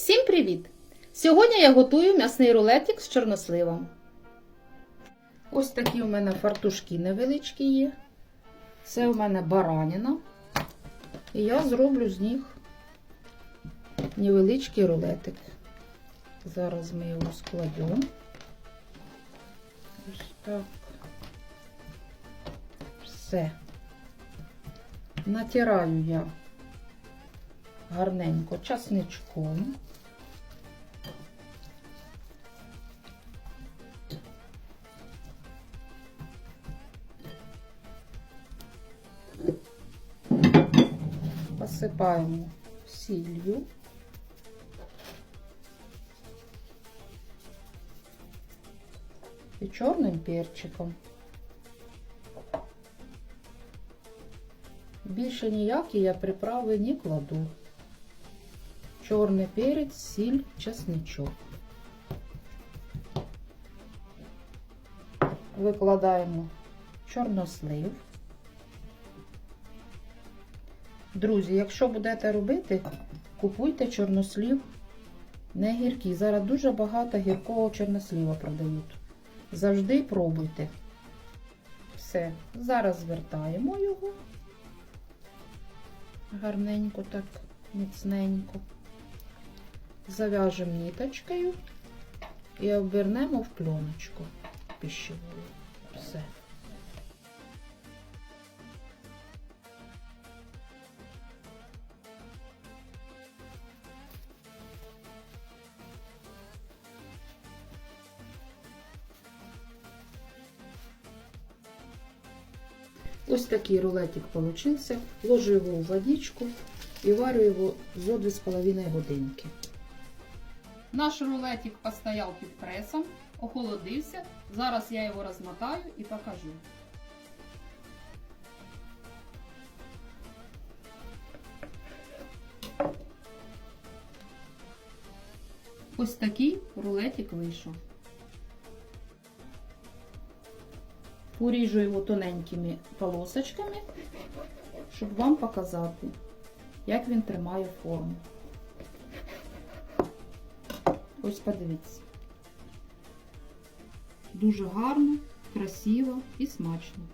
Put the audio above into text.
Всім привіт! Сьогодні я готую м'ясний рулетик з чорносливом. Ось такі у мене фартушки невеличкі є. Це у мене бараніна. І я зроблю з них невеличкий рулетик. Зараз ми його складемо. Ось так. Все. Натираю я гарненько часничком. Посипаємо сіллю. І чорним перчиком. Більше ніякі я приправи не кладу. Чорний перець, сіль, чесничок. Викладаємо чорнослив. Друзі, якщо будете робити, купуйте чорнослів не гіркий. Зараз дуже багато гіркого чорносліва продають. Завжди пробуйте. Все, зараз звертаємо його гарненько, так, міцненько. Зав'яжемо ниточкою і обернемо в пленочку пищевою. Все. Ось такий рулетик получился. Ложу его в водичку и варю его зо 2,5 годинки. Наш рулетик постоял під пресом, охолодився. Зараз я його розмотаю і покажу. Ось такий рулетик вийшов. Поріжу його тоненькими полосочками, щоб вам показати, як він тримає форму. Ось подивіться. Дуже гарно, красиво і смачно.